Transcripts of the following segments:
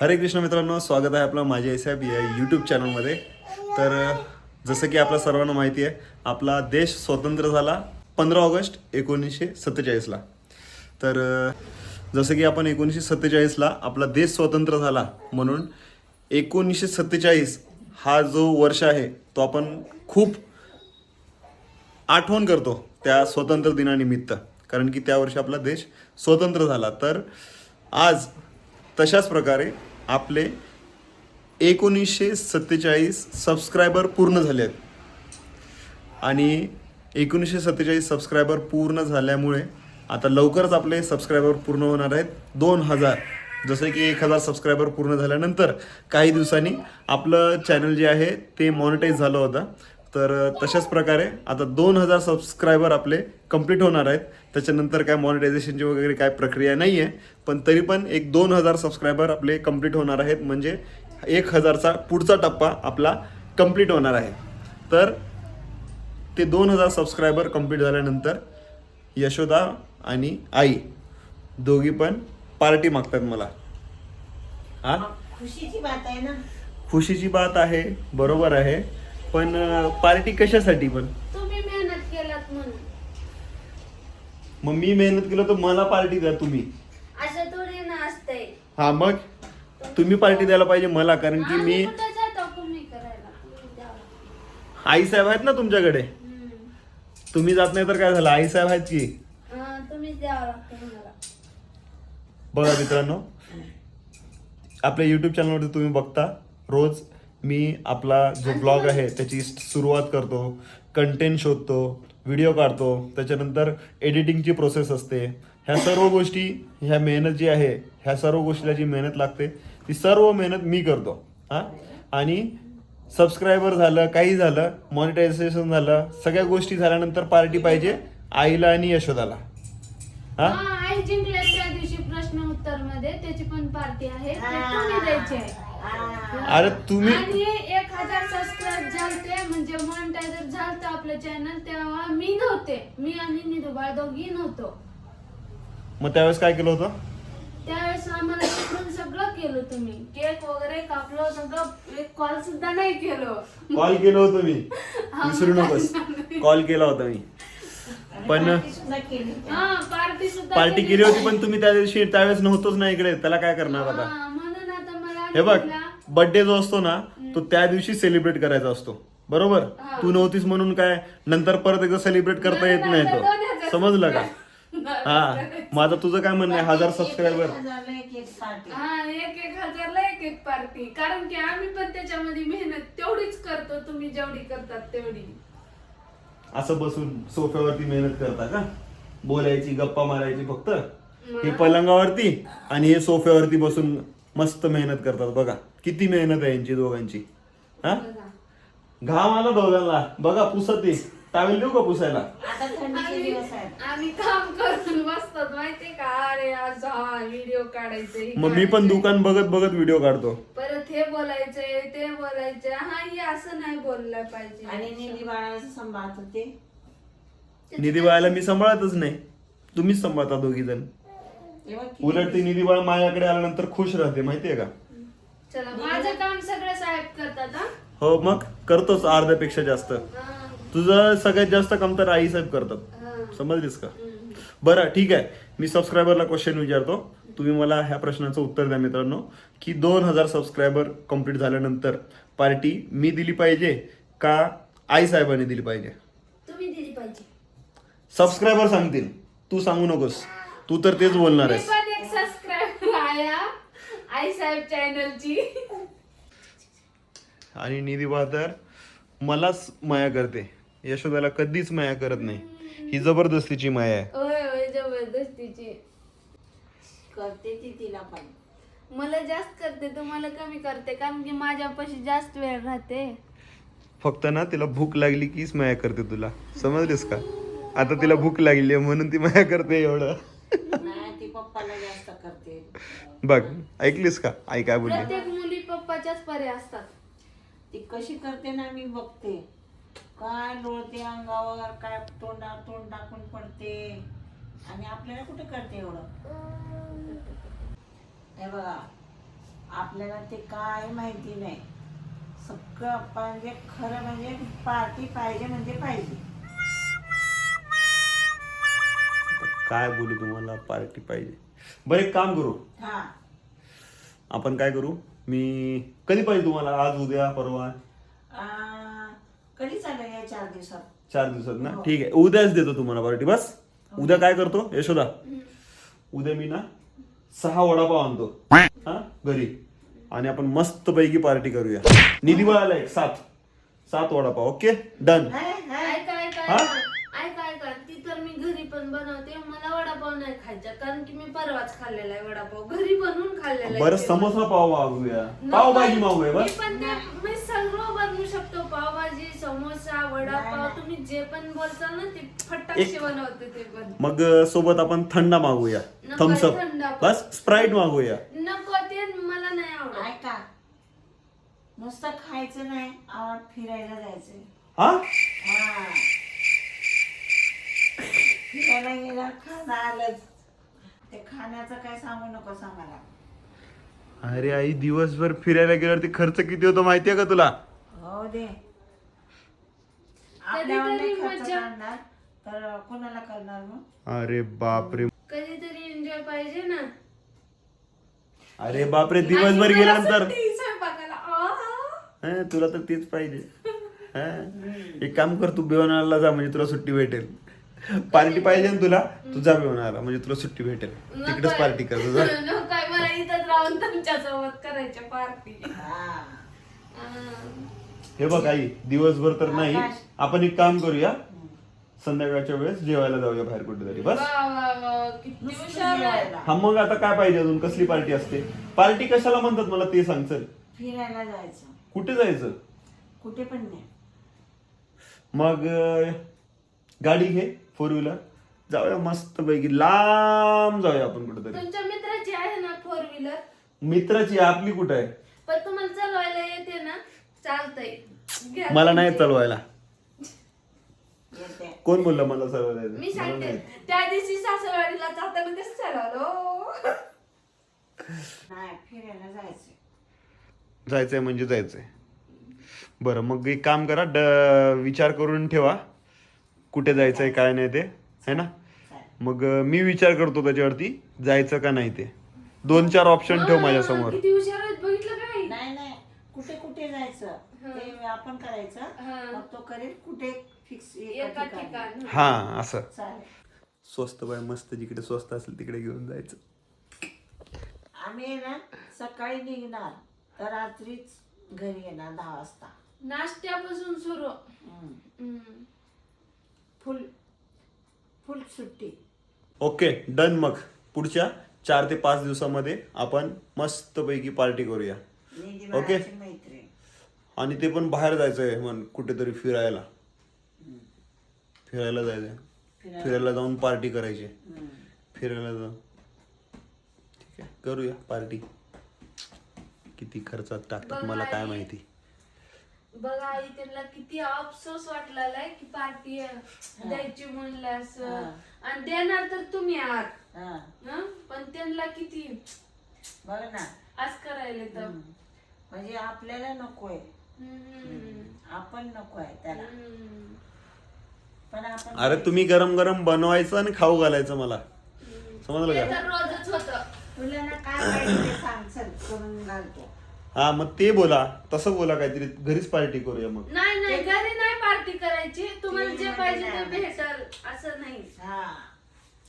हरे कृष्ण मित्रांनो स्वागत आहे आपलं माझे आई साहेब या यूट्यूब चॅनलमध्ये तर जसं की आपल्या सर्वांना माहिती आहे आपला देश स्वतंत्र झाला पंधरा ऑगस्ट एकोणीसशे सत्तेचाळीसला. तर जसं की आपण एकोणीसशे सत्तेचाळीसला आपला देश स्वतंत्र झाला म्हणून एकोणीसशे सत्तेचाळीस हा जो वर्ष आहे तो आपण खूप आठवण करतो त्या स्वतंत्र दिनानिमित्त. कारण की त्या वर्षी आपला देश स्वतंत्र झाला. तर आज तशाच प्रकारे आपले एकोणीसशे सत्तेचाळीस सबस्क्रायबर पूर्ण झाले आहेत आणि एकोणीसशे सत्तेचाळीस सबस्क्रायबर पूर्ण झाल्यामुळे आता लवकरच आपले सबस्क्रायबर पूर्ण होणार आहेत. दोन हजार जसं की एक हजार सबस्क्रायबर पूर्ण झाल्यानंतर काही दिवसांनी आपलं चॅनल जे आहे ते मॉनिटाईज झालं होतं. तर तशाच प्रकारे आता दोन हजार सबस्क्रायबर आपले कंप्लीट होणार आहेत. त्याच्यानंतर काय मॉनिटायझेशनची वगैरे काय प्रक्रिया नाही आहे पण तरी पण एक दोन हजार सबस्क्रायबर आपले कंप्लीट होणार आहेत. म्हणजे एक हजारचा पुढचा टप्पा आपला कंप्लीट होणार आहे. तर ते दोन हजार सबस्क्रायबर कंप्लीट झाल्यानंतर यशोदा आणि आई दोघी पण पार्टी मागतात मला. हा? खुशीची बात आहे ना. खुशीची बात आहे बरोबर आहे. पण पार्टी कशासाठी पण? तुम्ही मेहनत केलात म्हणून. मग मी मेहनत केलं तर मला पार्टी द्या तुम्ही. असं थोडी ना असतंय. हा मग? तुम्ही पार्टी द्यायला पाहिजे मला कारण की आम्ही मी कुठं जातो तुम्ही करायला? तुम्ही द्यावा. आई साहेब आहेत ना तुमच्याकडे? हम्म. तुम्ही जात नाही तर काय झालं? आई साहेब आहेत की? हा, तुम्हीच द्यावं लागतं मला बघा मित्रांनो आपल्या यूट्यूब चॅनलवरती तुम्ही बघता रोज मी आपला जो ब्लॉग आहे त्याची सुरुवात करतो कंटेंट शोधतो व्हिडिओ काढतो त्याच्यानंतर एडिटिंगची प्रोसेस असते. ह्या सर्व गोष्टी ह्या मेहनत जी आहे ह्या सर्व गोष्टीला जी मेहनत लागते ती सर्व मेहनत मी करतो. हां? आणि सबस्क्रायबर झालं काही झालं मॉनिटायझेशन झालं सगळ्या गोष्टी झाल्यानंतर पार्टी पाहिजे आईला आणि यशोदाला. हां? आई जिंकल्या त्या दिवशी प्रश्न उत्तरमध्ये त्याची पण पार्टी आहे द्यायची. अरे तुम्ही आणि एक हजार सबस्क्राईब झालते म्हणजे मॉनिटायझर झालतं आपलं चॅनल तेव्हा मी नव्हते. मी आणि निधुबाळ दोघी नव्हतो. मग त्यावेळेस काय केलं होतं? त्यावेळेस आम्हाला तिकडून सगळं केलं तुम्ही. केक वगैरे कापलं सगळं एक कॉल सुद्धा नाही केलं. कॉल केलं होतं मी. विसरू नकोस. कॉल केला होता मी. पण पार्टी सुद्धा केली. हा पार्टी सुद्धा पार्टी केली. होती पण तुम्ही त्या दिवशी त्यावेळेस नव्हतोच ना इकडे. त्याला काय करणार आता? हा, हे बघ बर्थडे जो असतो ना तो त्या दिवशी सेलिब्रेट करायचा असतो. बरोबर. तू नव्हतीस म्हणून काय नंतर परत एकदा सेलिब्रेट करता येत नाही तो. समजलं का? हा. माझं तुझं काय म्हणणं आहे? हजार सबस्क्रायबर हा एक एक हजारला एक एक पार्टी कारण की आम्ही पण त्याच्यामध्ये मेहनत तेवढीच करतो तुम्ही जेवढी करतात तेवढी. असं बसून सोफ्यावरती मेहनत करता का? बोलायची गप्पा मारायची फक्त? हे पलंगावरती आणि हे सोफ्यावरती बसून मस्त मेहनत करतात. बघा किती मेहनत आहे यांची दोघांची. हा. घाम आला दोघांना. बघा पुसत. ते टावेल देऊ का पुसायला? आता थंडीचे दिवस आहेत. आम्ही काम करून बसतात माहितीये का? अरे आज हा व्हिडिओ काढायचे मग मी पण. दुकान बघत बघत व्हिडिओ काढतो. परत हे बोलायचंय ते बोलायचंय. हा हे असं नाही बोललं पाहिजे. आणि निधी बाळाचं सांभाळत होते निधी बाळाला मी सांभाळतच नाही. तुम्हीच सांभाळता दोघी जण उलट ती निधी बाळ माझ्याकडे आल्यानंतर खुश राहते माहितीये का? चला माझं काम सगळं साहेब करतात हा? हो मग करतोच अर्ध्यापेक्षा जास्त. हा. तुझं सगळ्यात जास्त काम तर आई साहेब करतात. हा. समजलीस का. बरं ठीक आहे. मी सबस्क्रायबरला क्वेश्चन विचारतो. तुम्ही मला ह्या प्रश्नाचं उत्तर द्या मित्रांनो. की दोन हजार सबस्क्रायबर कंप्लीट झाल्यानंतर पार्टी मी दिली पाहिजे का आई साहेबांनी दिली पाहिजे? तुम्ही दिली पाहिजे. सबस्क्रायबर सांगतील. तू सांगू नकोस. तू तर तेच बोलणार आहेस. पण एक सबस्क्राईब आहे. आई साहेब चॅनलची आणि निधी बा तर मलाच माया करते. यशोदाला कधीच माया करत नाही. ही जबरदस्तीची माया आहे. होय होय जबरदस्तीची. करते ती तिला पण. मला जास्त करते तुम्हाला कमी करते कारण की माझ्यापाशी जास्त वेळ राहते. फक्त ना तिला भूक लागली कीच माया करते तुला. समजलीस का? आता तिला भूक लागली म्हणून ती माया करते एवढं. नाही ती पप्पाला जास्त करते. बघ ऐकलीस का? आई काय बोलली? प्रत्येक मुली पप्पाच्याच परे असतात. ती कशी करते ना मी बघते. काय लोळते अंगावर काय तोंडा तोंड टाकून पडते. आणि आपल्याला कुठे करते एवढं? हे बघा आपल्याला ते काय माहिती नाही. सगळं म्हणजे खरं म्हणजे पार्टी पाहिजे म्हणजे पाहिजे. काय बोलू तुम्हाला पार्टी पाहिजे. बरं एक काम करू. हा. आपण काय करू? मी कधी पाहिजे तुम्हाला? आज उद्या परवा? आ, कधी चालेल या चार दिवसात? चार दिवसात ना? हो. ठीक आहे. उद्याच देतो तुम्हाला पार्टी बस? उद्या काय करतो? यशोदा? उद्या मी ना सहा वडापाव आणतो. हा? घरी. आणि आपण मस्त पैकी पार्टी करूया. निधी बळाला एक सात. सात वडापाव ओके? डन हा ऐका ऐका ती तर मी घरी पण बनवते मला वडापाव नाही खायचा कारण की मी परवाच खाल्लेला आहे वडापाव. घरी बनवून खाल्लेला आहे बरं. समोसा पाव मागूया. पाव भाजी मागूया मी बस पण ते मी सगळं बनवू शकतो पावभाजी समोसा वडापाव. तुम्ही जे पण बोलताल ना ते फटाक्षे एक- बनवते ते पण. मग अं, सोबत आपण थंडा मागूया. नको थम्सअप. बस स्प्राईट मागूया. नको ते मला नाही आवडत. ऐका. नुसतं खायचं नाही आवड फिरायला जायचं. हा? हा. फिरायला गेला खाणं आलंच. ते खाण्याचं काय सांगू नको मला अरे आई दिवसभर फिरायला गेल्यावर ते खर्च किती होतो माहितीये का तुला? हो दे. आपल्यावर नाही कधीतरी खर्च मजा- करणार तर कोणाला करणार मग? अरे बापरे. कधीतरी एन्जॉय पाहिजे ना. अरे बापरे दिवसभर आणि मला गेल्यानंतर. सुट्टी स्वयंपाकाला. आहा. हं, तुला तर तेच पाहिजे. हं? एक काम कर तू बेवनाला जा म्हणजे तुला सुट्टी भेटेल. पार्टी पाहिजे ना तुला तू जा बेवनाला म्हणजे तुला सुट्टी भेटेल. तिकडेच. पार्टी कर तू जा नकोय, मला इथंच राहून तुमच्यासोबत करायच्या पार्टी. हा हे बघ आई दिवसभर तर नाही. आपण एक काम करूया. संध्याकाळच्या वेळेस जेवायला जाऊया बाहेर कुठेतरी बस. हा मग आता काय पाहिजे अजून? कसली पार्टी असते? पार्टी कशाला म्हणतात मला ते सांग चल. फिरायला जायचं. कुठे जायचं? कुठे पण नाही. मग गाडी घे फोर व्हीलर जाऊया मस्त पैकी लांब जाऊया आपण कुठेतरी. तुमच्या मित्राची आहे ना फोर व्हीलर मित्राची आपली कुठं आहे? पण तुम्हाला चालवायला येते ना चालतंय. घ्या मला नाही तुमची. चालवायला. येते. कोण बोललं मला चालवायला येतं? मी मला सांगते. नाही. त्या दिवशी सासरवाडीला जाताना तेच चालवलो नाही फिरायला जायचं जायचंय म्हणजे जायचंय. बरं मग एक काम करा ड विचार करून ठेवा. कुठे जायचंय काय नाही ते है ना? मग मी विचार करतो त्याच्यावरती जायचं का नाही ते. दोन चार ऑप्शन ठेव माझ्यासमोर किती हुशार आहेत बघितलं काय नाही नाही. कुठे कुठे जायचं? ते आपण हा. करायचं मग तो करेल कुठे फिक्स एका ठिकाण. हा असं. चालेल. स्वस्त बाय मस्त जिकडे स्वस्त असेल तिकडे घेऊन जायचं. आम्ही आहे ना सकाळी निघणार तर रात्रीच घरी येणार दहा वाजता. नाश्त्यापासून सुरू. हम्म. हम्म. फुल फुल सुट्टी. ओके डन मग. पुढच्या चार ते पाच दिवसामध्ये आपण मस्तपैकी पार्टी करूया. ओके. बाळाची मैत्रीण आणि ते पण बाहेर जायचंय म्हण कुठेतरी फिरायला. फिरायला जायचंय. फिरायला. फिरायला जाऊन पार्टी करायची. फिरायला जाऊन. ठीक आहे करूया पार्टी. किती खर्चात टाकतात मला काय माहिती. बघा आई त्यांना किती अफसोस वाटलेला आहे की पार्टी द्यायची म्हणलं असं. आणि देणार तर तुम्ही आहात. हा? पण त्यांना किती बघ ना. आज करायला तर. म्हणजे आपल्याला नकोय. हम्म. आपण नको आहे त्याला. हम्म. पण आपण अरे तुम्ही गरम गरम बनवायचं आणि खाऊ घालायचं मला. समजलं ते का? तर रोजच होत. तुला ना काय पाहिजे ते सांग चल करून घालतो. हा मग ते बोला. तसं बोला काहीतरी. घरीच पार्टी करूया मग. नाही नाही. घरी नाही पार्टी करायची. तुम्हाला जे पाहिजे ते भेटल. असं नाही. हा.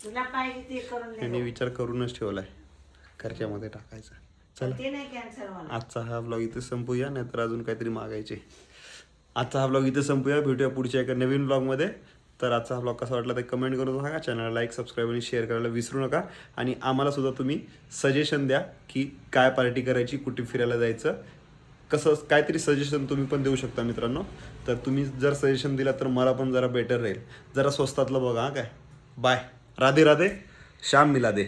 तुला पाहिजे ते करून त्यांनी विचार करूनच ठेवलाय. खर्चामध्ये टाकायचा. चला. ते नाही कॅन्सर मला आजचा हा ब्लॉग इथे संपूया. नाहीतर अजून काहीतरी मागायचे. आजचा हा ब्लॉग इथे संपूया. भेटूया पुढच्या एका नवीन ब्लॉगमध्ये तर आजचा हा ब्लॉग कसा वाटला ते कमेंट करून सांगा. चॅनलला लाईक सबस्क्राईब आणि शेअर करायला विसरू नका. आणि आम्हाला सुद्धा तुम्ही सजेशन द्या की काय पार्टी करायची कुठे फिरायला जायचं. कसं काहीतरी सजेशन तुम्ही पण देऊ शकता मित्रांनो. तर तुम्ही जर सजेशन दिला तर मला पण जरा बेटर राहील. जरा स्वस्तातलं बघा हां काय? बाय राधे राधे. श्याम मिला दे